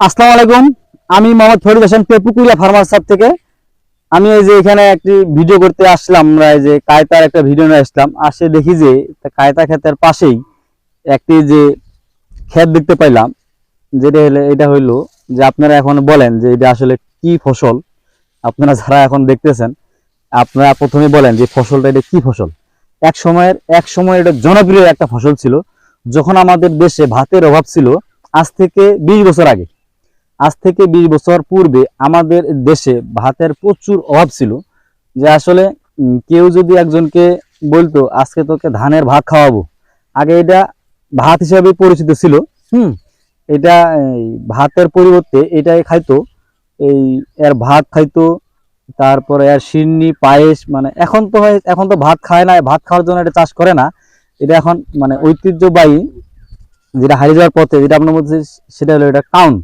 আসসালামু আলাইকুম। আমি মোহাম্মদ ফরিদ হোসেন পেপুকুরিয়া ফার্মার সাপ থেকে। আমি এই যে এখানে একটি ভিডিও করতে আসলাম, আমরা এই যে কায়তার একটা ভিডিও নিয়ে আসলাম। আসে দেখি যে কায়তা ক্ষেতের পাশেই একটি যে ক্ষেত দেখতে পাইলাম, যেটা হলো, এটা হইল যে আপনারা এখন বলেন যে এটা আসলে কি ফসল। আপনারা যারা এখন দেখতেছেন, আপনারা প্রথমে বলেন যে ফসলটা এটা কি ফসল। এক সময়ের, এক সময় এটা জনপ্রিয় একটা ফসল ছিল, যখন আমাদের দেশে ভাতের অভাব ছিল, আজ থেকে বিশ বছর আগে। আজ থেকে বিশ বছর পূর্বে আমাদের দেশে ভাতের প্রচুর অভাব ছিল যে আসলে কেউ যদি একজনকে বলতো, আজকে তোকে ধানের ভাত খাওয়াবো। আগে এটা ভাত হিসাবে পরিচিত ছিল, হুম? এটা ভাতের পরিবর্তে এটাই খাইতো, এই, এর ভাত খাইতো, তারপরে এর সিন্নি, পায়েস মানে এখন তো হয়, এখন তো ভাত খায় না, ভাত খাওয়ার জন্য এটা চাষ করে না। এটা এখন মানে ঐতিহ্যবাহী যেটা হারিয়ে যাওয়ার পথে যেটা আপনার মধ্যে সেটা হলো এটা কাউন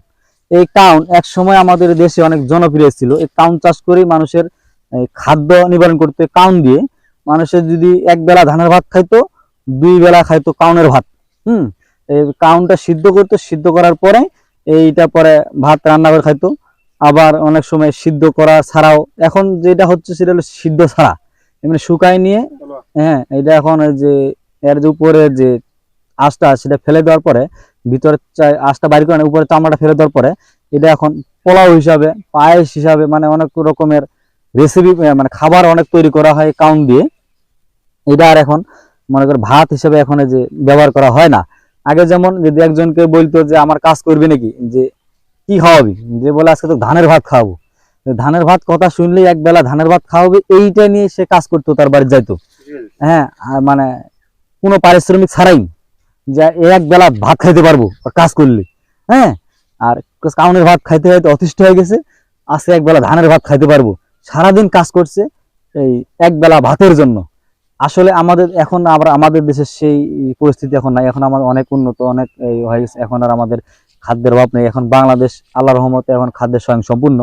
এই কাউন এক সময় আমাদের দেশে অনেক জনপ্রিয় ছিল। এই কাউন চাষ করেই মানুষের খাদ্য নিবারণ করতে কাউন দিয়ে। মানুষের যদি এক বেলা ধানের ভাত খাইতো দুই বেলা খাইতো কাউনের ভাত। হুম? এই কাউনটা সিদ্ধ করতো সিদ্ধ করার পরে এইটা পরে ভাত রান্না করে খাইতো। আবার অনেক সময় সিদ্ধ করা ছাড়াও এখন যেটা হচ্ছে সেটা হলো সিদ্ধ ছাড়া। এমনি শুকায় নিয়ে হ্যাঁ। এটা এখন ওই যে এর যে উপরে যে আঁশটা সেটা ফেলে দেওয়ার পরে ভিতরে আঁশটা বাইর করে না, উপরে চামড়াটা ফেলে দেওয়ার পরে এটা এখন পোলাও হিসাবে পায়েস হিসাবে মানে অনেক রকমের রেসিপি মানে খাবার অনেক তৈরি করা হয় কাউন দিয়ে। এটা আর এখন মনে করে ভাত হিসাবে এখন যে ব্যবহার করা হয় না। আগে যেমন যদি একজনকে বলতো যে আমার কাজ করবি নাকি? যে কি খাওয়াবি? যে বলে আজকে তো ধানের ভাত খাওয়াবো। ধানের ভাত কথা শুনলেই এক বেলা ধানের ভাত খাওয়াবে এইটা নিয়ে সে কাজ করতো তার বাড়ি যাইতো। হ্যাঁ আর মানে কোনো পারিশ্রমিক ছাড়াই। যে এক বেলা ভাত খাইতে পারব কাজ করলে হ্যাঁ? আর কাউনের ভাত খাইতে খাইতে অতিষ্ঠ হয়ে গেছে, আজকে এক বেলা ধানের ভাত খাইতে পারব। সারাদিন কাজ করছে এই এক বেলা ভাতের জন্য। আসলে আমাদের এখন আবার আমাদের দেশের সেই পরিস্থিতি এখন নাই। এখন আমাদের অনেক উন্নত, অনেক হয়ে গেছে। এখন আর আমাদের খাদ্যের অভাব নেই। এখন বাংলাদেশ আল্লাহ রহমতে এখন খাদ্যের স্বয়ং সম্পূর্ণ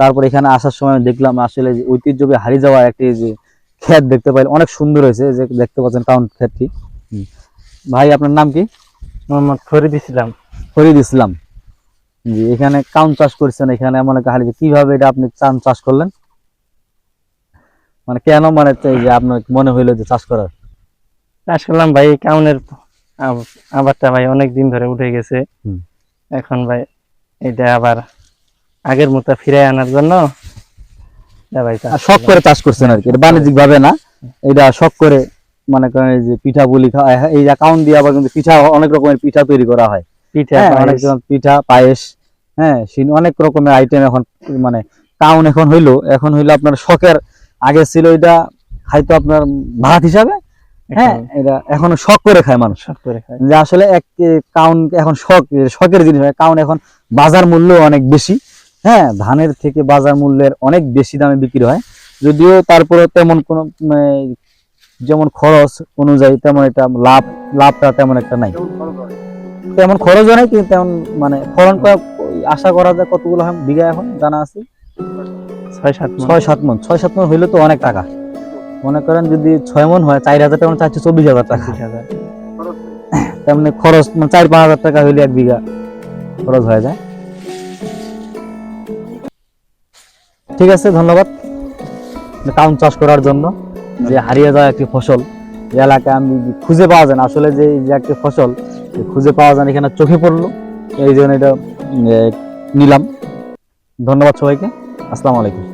তারপর এখানে আসার সময় দেখলাম, আসলে যে ঐতিহ্যকে হারিয়ে যাওয়া একটি যে ক্ষেত দেখতে পাইলাম অনেক সুন্দর হয়েছে। যে দেখতে পাচ্ছেন, কাউন্ট হুম। ভাই আপনার নাম কি? মোহাম্মদ ফরিদ ইসলাম। ফরিদ ইসলাম। জি এখানে কাউন চাষ করছেন এখানে এমন একটা হারিয়ে কীভাবে এটা আপনি চান চাষ করলেন? মানে কেন মানে চাই যে আপনার মনে হইল যে চাষ করার? চাষ করলাম ভাই কাউনের আবারটা ভাই অনেক দিন ধরে উঠে গেছে। এখন ভাই এটা আবার আগের মতো ফিরে আনার জন্য শখ করে চাষ করছেন আর কি। এটা বাণিজ্যিক ভাবে না এটা শখ করে মনে করেন এই যে পিঠা বলি এই যে কাউন দিয়ে আবার কিন্তু পিঠা অনেক রকমের পিঠা তৈরি করা হয়। পিঠা হ্যাঁ অনেক পিঠা পায়েস হ্যাঁ অনেক রকমের আইটেম এখন মানে কাউন এখন হইল এখন হইল আপনার শখের আগে ছিল এটা খাইতো আপনার ভাত হিসাবে হ্যাঁ এখন এটা এখন শখ করে খায় মানুষ। শখ করে খায়। যে আসলে এক কাউন এখন শখ শখের জিনিস হয়। কাউন এখন বাজার মূল্য অনেক বেশি হ্যাঁ ধানের থেকে বাজার মূল্যের অনেক বেশি দামে বিক্রি হয়। যদিও তারপরে তেমন কোনো উম, যেমন খরচ অনুযায়ী তেমন একটা লাভ লাভটা তেমন একটা নাই। তেমন খরচও নাই কিন্তু তেমন মানে ফলন আশা করা যায় কতগুলো হয় বিঘা এখন জানা আছে? ছয় সাত ছয় সাত মন। ছয় সাত মন হইলে তো অনেক টাকা। মনে করেন যদি ছয় মন হয় চার হাজার টাকা চারশো চব্বিশ হাজার টাকা। তেমনি খরচ মানে চার পাঁচ হাজার টাকা হইলে এক বিঘা খরচ হয়ে যায়। ঠিক আছে ধন্যবাদ। কাউন চাষ করার জন্য। যে হারিয়ে যাওয়া একটি ফসল এলাকায় আমি খুঁজে পাওয়া যায় না, আসলে যে যে একটি ফসল খুঁজে পাওয়া যায় এখানে চোখে পড়ল, এই জন্য এটা নিলাম। ধন্যবাদ সবাইকে। আসসালামু আলাইকুম।